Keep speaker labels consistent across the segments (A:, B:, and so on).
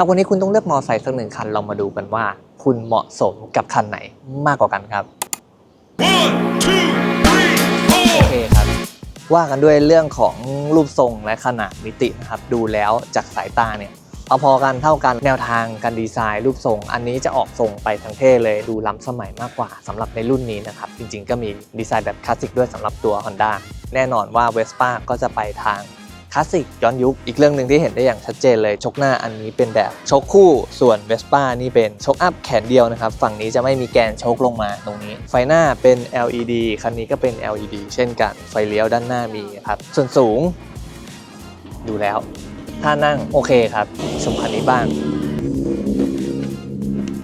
A: ถ้าวันนี้คุณต้องเลือกมอเตอร์ไซค์สักหนึ่งคันเรามาดูกันว่า คุณเหมาะสมกับคันไหนมากกว่ากันครับ
B: One, two, three,
A: โอ
B: four.
A: เคครับ ว่ากันด้วยเรื่องของรูปทรงและขนาดมิตินะครับดูแล้วจากสายตาเนี่ยเอาพอกันเท่ากันแนวทางการดีไซน์รูปทรง อันนี้จะออกทรงไปทางเท่เลยดูล้ำสมัยมากกว่าสำหรับในรุ่นนี้นะครับ จริงๆก็มีดีไซน์แบบคลาสสิกด้วยสำหรับตัว Honda แน่นอนว่า Vespa ก็จะไปทาง คลาสสิกย้อนยุค อีกเรื่องหนึ่งที่เห็นได้อย่างชัดเจนเลย ชกหน้าอันนี้เป็นแบบชกคู่ ส่วน Vespa นี่เป็นชกอัพแขนเดียวนะครับ ฝั่งนี้จะไม่มีแกนชกลงมาตรงนี้ ไฟหน้าเป็น LED คันนี้ก็เป็น LED เช่นกัน ไฟเลี้ยวด้านหน้ามีครับ ส่วนสูง ดูแล้ว ถ้านั่งโอเคครับชมคันนี้บ้าง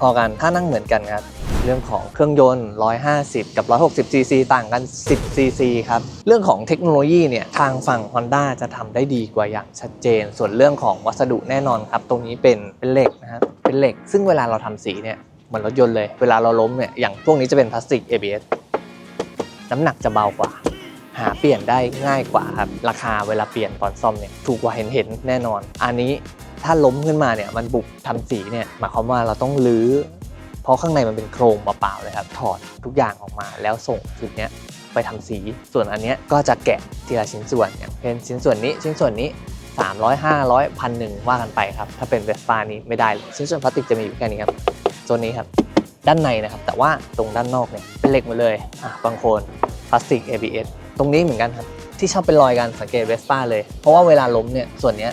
A: พอกัน ถ้านั่งเหมือนกันครับ เรื่องของเครื่องยนต์ 150 กับ 160 cc ต่างกัน 10 cc ครับ เรื่องของเทคโนโลยีเนี่ยทางฝั่ง Honda จะทำได้ดีกว่าอย่างชัดเจน ส่วนเรื่องของวัสดุแน่นอนครับ ตรงนี้เป็นเป็นเหล็กนะครับเป็นเหล็ก ซึ่งเวลาเราทำสีเนี่ยเหมือนรถยนต์เลย เวลาเราล้มเนี่ยอย่างพวกนี้จะเป็นพลาสติก ABS น้ำหนักจะเบากว่า หาเปลี่ยนได้ง่ายกว่าครับราคาเวลาเปลี่ยนตอนซ่อมเนี่ยถูกกว่าเห็นเห็นแน่นอน อันนี้ถ้าล้มขึ้นมาเนี่ยมันบุกทำสีเนี่ยหมายความว่าเราต้องรื้อ เพราะข้างในมันเป็นโครงเปล่าๆเลยครับ ถอดทุกอย่างออกมาแล้วส่งชุดเนี้ยไปทำสี ส่วนอันเนี้ยก็จะแกะทีละชิ้นส่วนอย่างเช่นชิ้นส่วนนี้ชิ้นส่วนนี้ 300 500พันหนึ่งว่ากันไปครับ ถ้าเป็นเวสปานี้ไม่ได้เลยชิ้นส่วนพลาสติกจะมีอยู่แค่นี้ครับโซนนี้ครับด้านในนะครับ แต่ว่าตรงด้านนอกเนี่ยเป็นเหล็กหมดเลยอะบางคนพลาสติก ABS ตรงนี้เหมือนกันครับที่ชอบเป็นรอยกันสังเกตเวสป้าเลย เพราะว่าเวลาล้มเนี่ยส่วนนี้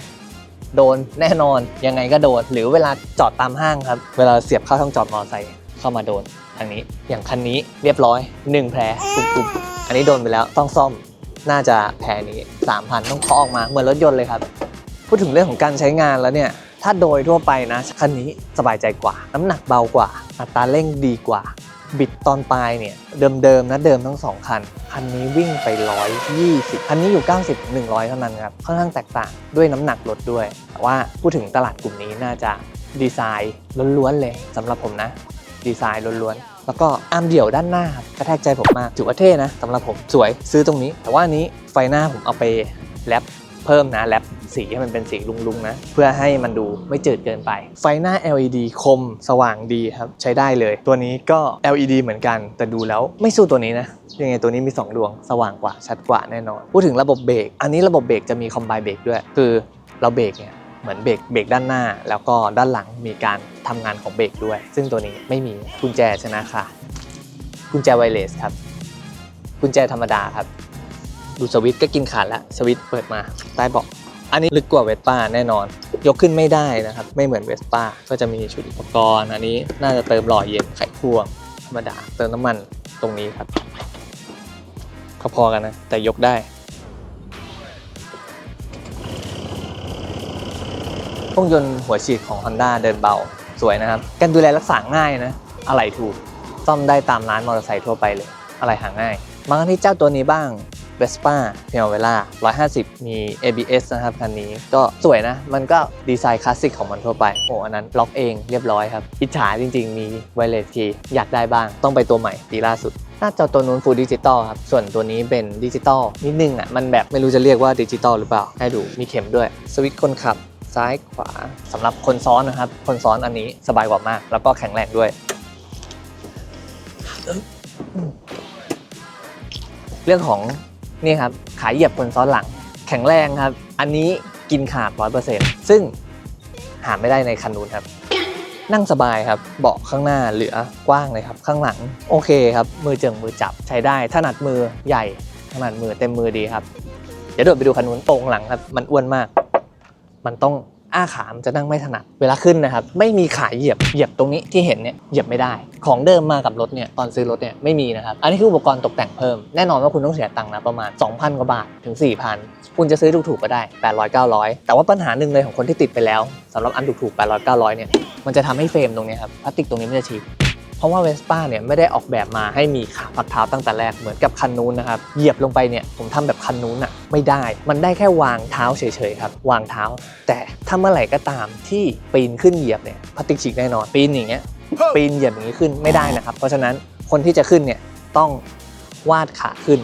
A: โดนแน่นอนยังไงก็โดน หรือเวลาจอดตามห้างครับ เวลาเสียบเข้าช่องจอดมอเตอร์ไซค์เข้ามาโดนทางนี้อย่างคันนี้เรียบร้อย 1 แผลตุบๆอันนี้โดนไปแล้วต้องซ่อมน่าจะแผลนี้ 3,000 ต้องเคาะออกมาเหมือนรถยนต์เลยครับ พูดถึงเรื่องของการใช้งานแล้วเนี่ยถ้าโดยทั่วไปนะคันนี้สบายใจกว่า น้ำหนักเบากว่า อัตราเร่งดีกว่า บิดตอนปลายเนี่ยเดิมๆนะเดิมทั้งสองคัน คันนี้วิ่งไป 120 คันนี้อยู่ 90ถึง100 เท่านั้นครับค่อนข้างแตกต่างด้วยน้ำหนักรถด้วย แต่ว่าพูดถึงตลาดกลุ่มนี้น่าจะดีไซน์ล้วนๆเลยสำหรับผมนะ ดีไซน์ล้วนๆ แล้วก็อาร์มเดี่ยวด้านหน้าครับกระแทกใจผมมากถือว่าเท่นะสำหรับผมสวยซื้อตรงนี้ แต่ว่านนี้ไฟหน้าผมเอาไปแรปเพิ่มนะแรป สีให้มันเป็นสีลุงๆนะ เพื่อให้มันดูไม่จืดเกินไป ไฟหน้า LED คมสว่างดีครับ ใช้ได้เลย ตัวนี้ก็ LED เหมือนกัน แต่ดูแล้วไม่สู้ตัวนี้นะยังไงตัวนี้มี 2 ดวงสว่างกว่าชัดกว่าแน่นอน พูดถึงระบบเบรกอันนี้ระบบเบรกจะมีคอมไบเบรกด้วย คือเราเบรกเนี่ยเหมือนเบรกเบรกด้านหน้า แล้วก็ด้านหลังมีการทำงานของเบรกด้วย ซึ่งตัวนี้ไม่มีกุญแจชนะค่ะ กุญแจไวเลสครับ กุญแจธรรมดาครับ ดูสวิตช์ก็กินขาดแล้วสวิตช์เปิดมาใต้เบาะ อันนี้ลึกกว่าเวสป้าแน่นอน ยกขึ้นไม่ได้นะครับ ไม่เหมือนเวสป้าก็จะมีชุดอุปกรณ์ อันนี้น่าจะเติมหล่อเย็นไขควงธรรมดาเติมน้ำมันตรงนี้ครับก็พอกันนะ แต่ยกได้เครื่องยนต์หัวฉีดของ Honda เดินเบา สวยนะครับ การดูแลรักษาง่ายนะ อะไรถูก ซ่อมได้ตามร้านมอเตอร์ไซค์ทั่วไปเลย อะไรหาง่าย มากันที่เจ้าตัวนี้บ้าง Vespa p i a v e l a 150 มี ABS นะครับคันนี้ก็สวยนะ มันก็ดีไซน์คลาสสิกของมันทั่วไป โอ้อันนั้นล็อกเองเรียบร้อยครับอิจฉาจริง ๆ มีไวเลสคีอยากได้บ้าง ต้องไปตัวใหม่ปีล่าสุดหน้าจอตัวนู้นฟูลดิจิตอลครับ ส่วนตัวนี้เป็นดิจิตอลนิดนึงอะ มันแบบไม่รู้จะเรียกว่าดิจิตอลหรือเปล่า ให้ดูมีเข็มด้วย สวิตช์คนขับ ซ้ายขวาสำหรับคนซ้อนนะครับ คนซ้อนอันนี้สบายกว่ามาก แล้วก็แข็งแรงด้วย เรื่องของ นี่ครับขาเหยียบคนซ้อนหลัง แข็งแรงครับ อันนี้กินขาด100%ซึ่งหาไม่ได้ในคันนู้นครับ นั่งสบายครับ เบาะข้างหน้าเหลือกว้างเลยครับ ข้างหลังโอเคครับ มือเจิงมือจับใช้ได้ถนัดมือใหญ่ถนัดมือเต็มมือดีครับ เดี๋ยวเดินไปดูคันนู้นตรงหลังครับ มันอ้วนมาก มันต้อง อ้าขามันจะนั่งไม่ถนัด เวลาขึ้นนะครับ ไม่มีขาเหยียบ เหยียบตรงนี้ที่เห็นเนี่ย เหยียบไม่ได้ ของเดิมมากับรถเนี่ย ตอนซื้อรถเนี่ยไม่มีนะครับ อันนี้คืออุปกรณ์ตกแต่งเพิ่ม แน่นอนว่าคุณต้องเสียตังค์นะประมาณ 2,000 กว่าบาทถึง 4,000 คุณจะซื้อถูกๆก็ได้ 800 900 แต่ว่าปัญหาหนึ่งเลยของคนที่ติดไปแล้วสำหรับอันถูกๆ800 900เนี่ย มันจะทำให้เฟรมตรงนี้ครับ พลาสติกตรงนี้มันจะฉีกเพราะว่าเวสป้าเนี่ยไม่ได้ออกแบบมาให้มีขาพักเท้าตั้งแต่แรกเหมือนกับคันนู้นนะครับ เหยียบลงไปเนี่ยผมทำแบบคันนู้นอะ ไม่ได้ มันได้แค่วางเท้าเฉยๆครับ วางเท้า แต่ถ้าเมื่อไหร่ก็ตามที่ปีนขึ้นเหยียบเนี่ยพลาสติกฉีกแน่นอนปีนอย่างเงี้ยปีนเหยียบอย่างนี้ขึ้นไม่ได้นะครับ เพราะฉะนั้นคนที่จะขึ้นเนี่ยต้องวาดขาขึ้น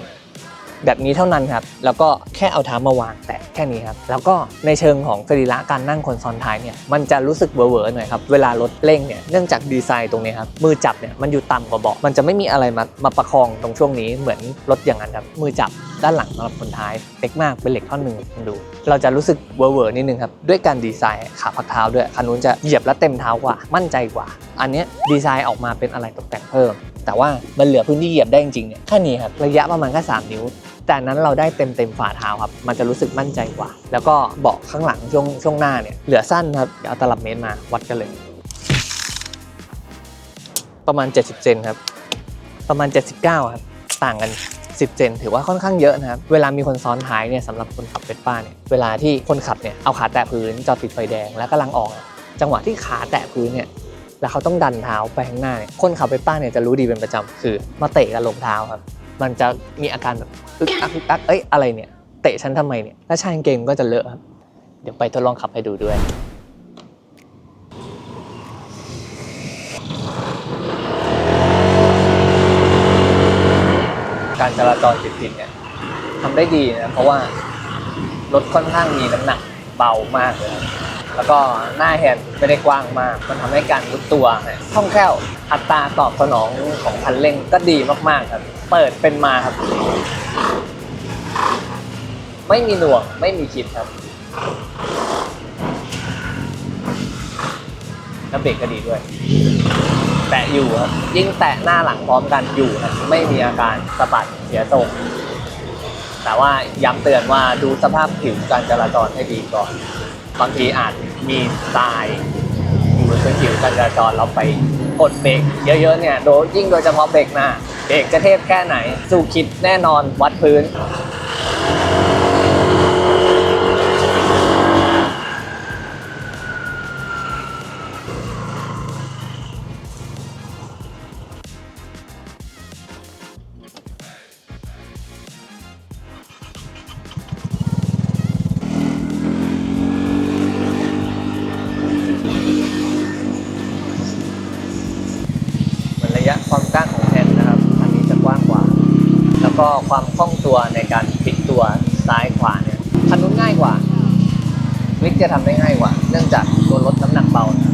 A: แบบนี้เท่านั้นครับ แล้วก็แค่เอาเท้ามาวางแตะแค่นี้ครับ แล้วก็ในเชิงของสรีระการนั่งคนซ้อนท้ายเนี่ย มันจะรู้สึกเวอร์ๆหน่อยครับ เวลารถเร่งเนี่ย เนื่องจากดีไซน์ตรงนี้ครับ มือจับเนี่ยมันอยู่ต่ำกว่าเบาะ มันจะไม่มีอะไรมามาประคองตรงช่วงนี้เหมือนรถอย่างนั้นครับ มือจับด้านหลังสำหรับคนท้ายเล็กมากเป็นเหล็กท่อนหนึ่งคุณดู เราจะรู้สึกเวอร์ๆนิดนึงครับ ด้วยการดีไซน์ขาพักเท้าด้วยคันนู้นจะเหยียบแล้วเต็มเท้ากว่า มั่นใจกว่า อันนี้ดีไซน์ออกมาเป็นอะไรตกแต่งเพิ่ม แต่ว่ามันเหลือพื้นที่เหยียบได้จริงๆเนี่ยแค่นี้ครับระยะประมาณแค่3นิ้ว แต่นั้นเราได้เต็มเต็มฝ่าเท้าครับมันจะรู้สึกมั่นใจกว่า แล้วก็เบาะข้างหลังช่วงช่วงหน้าเนี่ยเหลือสั้นครับเอาตลับเมตรมาวัดกันเลย ประมาณ 70เซนครับประมาณ 79ครับต่างกัน10เซนถือว่าค่อนข้างเยอะนะครับเวลามีคนซ้อนท้ายเนี่ยสำหรับคนขับเวสป้าเนี่ยเวลาที่คนขับเนี่ยเอาขาแตะพื้นจอดติดไฟแดงแล้วกำลังออก จังหวะที่ขาแตะพื้นเนี่ย แล้วเขาต้องดันเท้าไปข้างหน้าเนี่ยคนขับเวสป้าเนี่ยจะรู้ดีเป็นประจำคือมาเตะกับลงเท้าครับ มันจะมีอาการแบบอึกอักอึกอักเอ้ยอะไรเนี่ยเตะฉันทำไมเนี่ยแล้วชายกางเกงก็จะเลอะครับเดี๋ยวไปทดลองขับให้ดูด้วย การจราจรติดๆเนี่ยทำได้ดีนะเพราะว่ารถค่อนข้างมีน้ำหนักเบามากเลยครับ แล้วก็หน้าแฮนด์ไม่ได้กว้างมาก มันทำให้การยุบตัวเนี่ยคล่องแคล่วอัตราตอบสนองของคันเร่งก็ดีมากๆครับ เปิดเป็นมาครับ ไม่มีหน่วงไม่มีคิดครับแล้วเบรกก็ดีด้วย แตะอยู่ครับยิ่งแตะหน้าหลังพร้อมกันอยู่นะไม่มีอาการสะบัดเสียทรงแต่ว่าย้ำเตือนว่าดูสภาพผิวการจราจรให้ดีก่อน บางทีอาจมีตายอยู่บนพื้นผิวการจราจรเราไปกดเบรกเยอะๆเนี่ยโดยยิ่งโดยเฉพาะเบรกหน้าเบรกจะเทพแค่ไหน สู้คิดแน่นอนวัดพื้น ก็ความคล่องตัวในการพลิกตัวซ้ายขวาเนี่ยคันนู้นง่ายกว่า วิกจะทำได้ง่ายกว่า เนื่องจากตัวรถน้ำหนักเบานะ